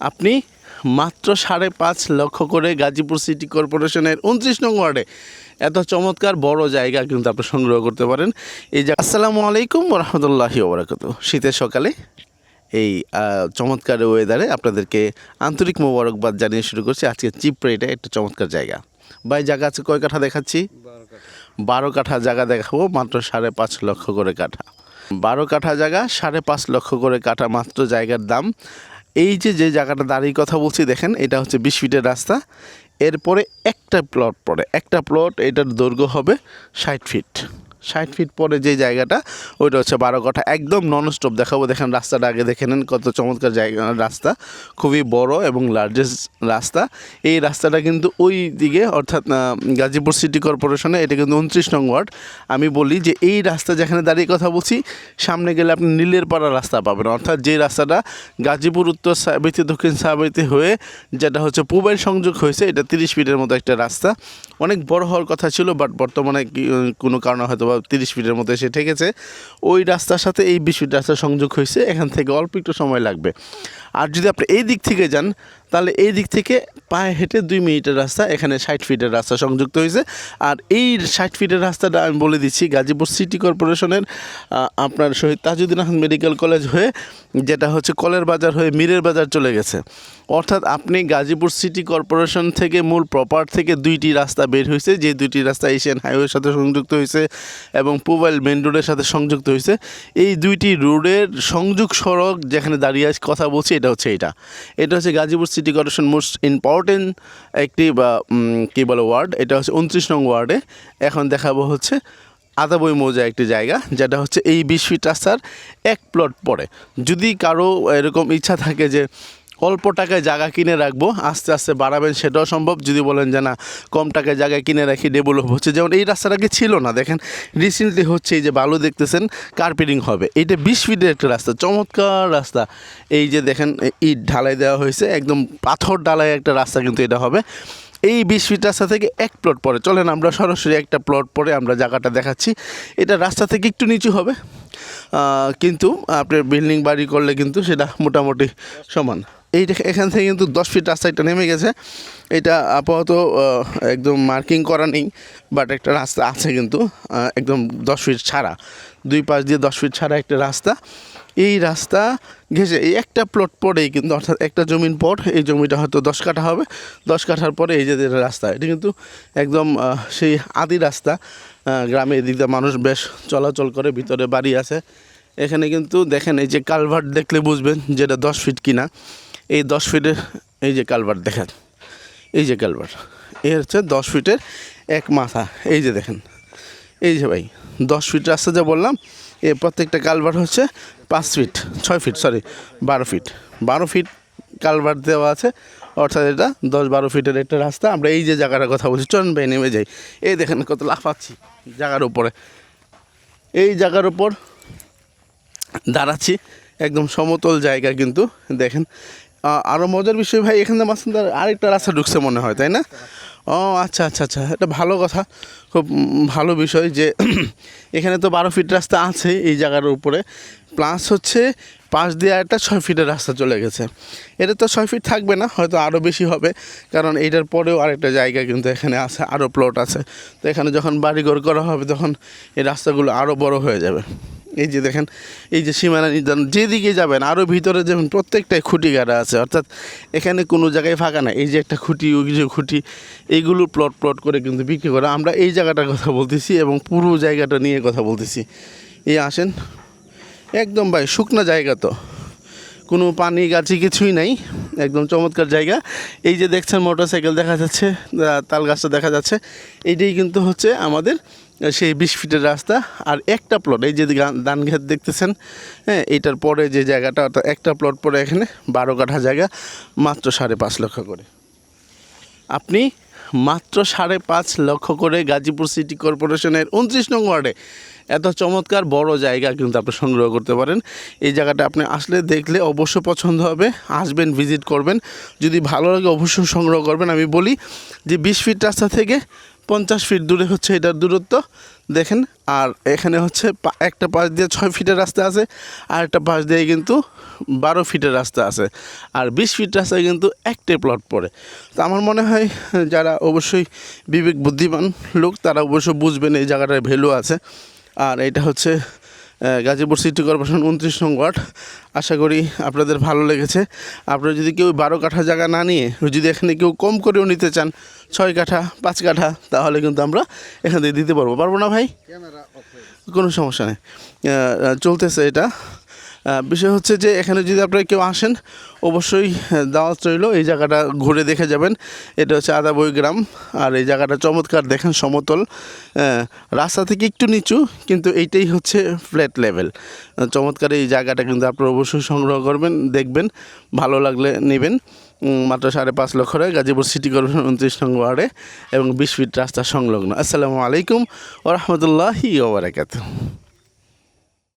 আপনি মাত্র সাড়ে পাঁচ লক্ষ করে গাজীপুর সিটি কর্পোরেশনের উনত্রিশ নং ওয়ার্ডে। এত চমৎকার বড় জায়গা কিন্তু আপনি সংগ্রহ করতে পারেন। এই যে আসসালামু আলাইকুম রহমতুল্লাহি ওবরাকাত। শীতের সকালে এই চমৎকার ওয়েদারে আপনাদেরকে আন্তরিক মোবারকবাদ জানিয়ে শুরু করছি। আজকে চিপ রেটে একটা চমৎকার জায়গা। ভাই জায়গা আছে কয় কাঠা দেখাচ্ছি? বারো কাঠা জায়গা দেখাবো মাত্র সাড়ে পাঁচ লক্ষ করে কাঠা। বারো কাঠা জায়গা সাড়ে পাঁচ লক্ষ করে কাঠা মাত্র জায়গার দাম। এই যে যে জায়গাটা দাঁড়িয়ে কথা বলছি, দেখেন, এটা হচ্ছে বিশ ফিটের রাস্তা। এরপরে একটা প্লট পড়ে। একটা প্লট এটার দৈর্ঘ্য হবে ষাট ফিট ষাট ফিট পরে যে জায়গাটা, ওইটা হচ্ছে বারো কাঠা একদম নন স্টপ দেখাবো। দেখেন রাস্তাটা আগে দেখে নেন, কত চমৎকার জায়গা, রাস্তা। খুবই বড় এবং লার্জেস্ট রাস্তা। এই রাস্তাটা কিন্তু ওই দিকে, অর্থাৎ গাজীপুর সিটি কর্পোরেশনে এটা কিন্তু উনত্রিশ নং ওয়ার্ড। আমি বলি যে এই রাস্তা যেখানে দাঁড়িয়ে কথা বলছি, সামনে গেলে আপনি নীলের পাড়া রাস্তা পাবেন। অর্থাৎ যে রাস্তাটা গাজীপুর উত্তর সাহাবিতে দক্ষিণ সাহাবিতে হয়ে, যেটা হচ্ছে পূবের সংযোগ হয়েছে, এটা তিরিশ ফিটের মতো একটা রাস্তা। অনেক বড় হওয়ার কথা ছিল বাট বর্তমানে কোনো কারণে হয়তো বা তিরিশ ফিটের মতো এসে ঠেকেছে। ওই রাস্তার সাথে এই বিশ ফিট রাস্তা সংযোগ হয়েছে, এখান থেকে অল্প একটু সময় লাগবে। আর যদি আপনি এই দিক থেকে যান তাহলে এই দিক থেকে পায়ে হেঁটে দুই মিনিটের রাস্তা, এখানে ষাট ফিটের রাস্তা সংযুক্ত হয়েছে। আর এই ষাট ফিটের রাস্তাটা আমি বলে দিচ্ছি, গাজীপুর সিটি কর্পোরেশনের আপনার শহীদ তাজউদ্দিন আহমেদ মেডিকেল কলেজ হয়ে, যেটা হচ্ছে কলের বাজার হয়ে মীরের বাজার চলে গেছে। অর্থাৎ আপনি গাজীপুর সিটি কর্পোরেশন থেকে মূল প্রপার থেকে দুইটি রাস্তা বের হয়েছে, যে দুইটি রাস্তা এশিয়ান হাইওয়ের সাথে সংযুক্ত হয়েছে এবং পুবাইল মেন রোডের সাথে সংযুক্ত হয়েছে। এই দুইটি রোডের সংযোগ সড়ক যেখানে দাঁড়িয়ে কথা বলছি, এটা হচ্ছে এটা এটা হচ্ছে Gazipur city corporation most important একটি, বা কী বলে ওয়ার্ড এটা হচ্ছে উনত্রিশ নং ওয়ার্ডে এখন দেখাবো হচ্ছে আদাবই মৌজা একটি জায়গা, যেটা হচ্ছে এই বিশ ফিট রাস্তার এক প্লট পরে যদি কারও এরকম ইচ্ছা থাকে যে অল্প টাকায় জায়গা কিনে রাখব, আস্তে আস্তে বাড়াবেন, সেটাও সম্ভব। যদি বলেন যে না, কম টাকায় জায়গা কিনে রাখি ডেভেলপ হচ্ছে যেমন এই রাস্তাটা আগে ছিল না, দেখেন রিসেন্টলি হচ্ছে এই যে বালু দেখতেছেন কার্পেটিং হবে। এইটা বিশ ফিটের একটা রাস্তা, চমৎকার রাস্তা। এই যে দেখেন, ইট ঢালাই দেওয়া হয়েছে, একদম পাথর ঢালাই একটা রাস্তা কিন্তু এটা হবে। এই বিশ ফিট রাস্তা থেকে এক প্লট পরে, চলেন আমরা সরাসরি একটা প্লট পরে আমরা জায়গাটা দেখাচ্ছি। এটা রাস্তা থেকে একটু নিচু হবে কিন্তু আপনার বিল্ডিং বাড়ি করলে কিন্তু সেটা মোটামুটি সমান। এই এখান থেকে কিন্তু দশ ফিট রাস্তা একটা নেমে গেছে। এটা আপাতত একদম মার্কিং করা নেই বাট একটা রাস্তা আছে কিন্তু একদম দশ ফিট ছাড়া। দুই পাশ দিয়ে দশ ফিট ছাড়া একটা রাস্তা। এই রাস্তা ঘেসে এই একটা প্লট পরেই কিন্তু, অর্থাৎ একটা জমির পর এই জমিটা হয়তো দশ কাঠা হবে। দশ কাঠার পরে এই যে রাস্তা, এটা কিন্তু একদম সেই আদি রাস্তা। গ্রামে এদিক দিয়ে মানুষ বেশ চলাচল করে, ভিতরে বাড়ি আছে। এখানে কিন্তু দেখেন, এই যে কালভার্ট দেখলে বুঝবেন যেটা দশ ফিট কিনা। এই দশ ফিটের এই যে কালভার্ট দেখেন, এই যে কালভার্ট এ হচ্ছে দশ ফিটের এক মাথা, এই যে দেখেন, এই যে ভাই, দশ ফিট রাস্তা যা বললাম, এ প্রত্যেকটা কালভার হচ্ছে পাঁচ ফিট, ছয় ফিট সরি বারো ফিট বারো ফিট কালভার দেওয়া আছে, অর্থাৎ এটা দশ বারো ফিটের একটা রাস্তা, আমরা এই যে জায়গাটার কথা বলছি, চলন ভাই, নেমে যাই, এই দেখেন কত লাফাচ্ছি জায়গার উপরে, এই জায়গার উপর দাঁড়াচ্ছি, একদম সমতল জায়গা কিন্তু, দেখেন আরও মজার বিষয় ভাই, এখান থেকে আরেকটা রাস্তা ঢুকছে মনে হয়, তাই না? ও আচ্ছা আচ্ছা আচ্ছা এটা ভালো কথা, খুব ভালো বিষয় যে এখানে তো বারো ফিট রাস্তা আছে এই জায়গার উপরে প্লাস হচ্ছে পাশ দিয়ে একটা ছয় ফিটের রাস্তা চলে গেছে। এটা তো ছয় ফিট থাকবে না, হয়তো আরও বেশি হবে, কারণ এটার পরেও আরেকটা জায়গা কিন্তু এখানে আছে আরও প্লট আছে। তো এখানে যখন বাড়িঘর করা হবে, তখন এই রাস্তাগুলো আরও বড় হয়ে যাবে। এই যে দেখেন, এই যে সীমানা নির্ধারণ, যেদিকে যাবেন আরও ভিতরে যেমন প্রত্যেকটাই খুঁটি গাড়া আছে। অর্থাৎ এখানে কোনো জায়গায় ফাঁকা না এই যে একটা খুঁটি, ওই যে খুঁটি, এইগুলো প্লট প্লট করে কিন্তু বিক্রি করে। আমরা এই জায়গাটার কথা বলতেছি এবং পুরো জায়গাটা নিয়ে কথা বলতেছি। এই আসেন। একদম ভাই, শুকনো জায়গা তো। কোনো পানি গাছি কিছুই নাই। একদম চমৎকার জায়গা। এই যে দেখছেন মোটর সাইকেল দেখা যাচ্ছে তাল গাছটা দেখা যাচ্ছে। এইটাই কিন্তু হচ্ছে আমাদের সেই বিশ ফিটের রাস্তা আর একটা প্লট এই যে ধান ক্ষেত দেখতেছেন হ্যাঁ এটার পরে যে জায়গাটা, অর্থাৎ একটা প্লট পরে এখানে বারো কাঠা জায়গা, মাত্র সাড়ে পাঁচ লক্ষ করে। আপনি মাত্র সাড়ে পাঁচ লক্ষ করে গাজীপুর সিটি কর্পোরেশনের উনত্রিশ নং ওয়ার্ডে এত চমৎকার বড় জায়গা কিন্তু আপনি সংগ্রহ করতে পারেন। এই জায়গাটা আপনি আসলে দেখলে অবশ্য পছন্দ হবে, আসবেন, ভিজিট করবেন। যদি ভালো লাগে অবশ্যই সংগ্রহ করবেন। আমি বলি যে বিশ ফিট রাস্তা থেকে পঞ্চাশ ফিট দূরে হচ্ছে এটার দূরত্ব, দেখেন। আর এখানে হচ্ছে একটা পাশ দিয়ে ছয় ফিটের রাস্তা আছে, আর একটা পাশ দিয়ে কিন্তু বারো ফিটের রাস্তা আছে। আর বিশ ফিট রাস্তায় কিন্তু একটাই প্লট পড়ে। তো আমার মনে হয় যারা অবশ্যই বিবেক বুদ্ধিমান লোক, তারা অবশ্যই বুঝবেন এই জায়গাটার ভ্যালু আছে। আর এটা হচ্ছে গাজীপুর সিটি কর্পোরেশন উনত্রিশ নং ওয়ার্ড। আশা করি আপনাদের ভালো লেগেছে। আপনারা যদি কেউ বারো কাঠা জায়গা না নিয়ে যদি এখানে কেউ কম করেও নিতে চান ছয় কাঠা পাঁচ কাঠা তাহলে কিন্তু আমরা এখান থেকে দিতে পারব। পারব না ভাই? কোনো সমস্যা নেই। চলতেছে এটা। বিষয় হচ্ছে যে এখানে যদি আপনারা কেউ আসেন, অবশ্যই দাওয়াত রইল। এই জায়গাটা ঘুরে দেখে যাবেন। এটা হচ্ছে আদাবই গ্রাম। আর এই জায়গাটা চমৎকার। দেখেন সমতল। রাস্তা থেকে একটু নিচু, কিন্তু এইটাই হচ্ছে ফ্ল্যাট লেভেল চমৎকার এই জায়গাটা কিন্তু আপনারা অবশ্যই সংগ্রহ করবেন, দেখবেন। ভালো লাগলে নেবেন। মাত্র সাড়ে পাঁচ লক্ষ টাকা গাজীপুর সিটি কর্পোরেশন উনত্রিশ নং ওয়ার্ডে এবং বিশ ফিট রাস্তা সংলগ্ন। আসসালামু আলাইকুম ওরহমতুল্লাহি ওবরাকাত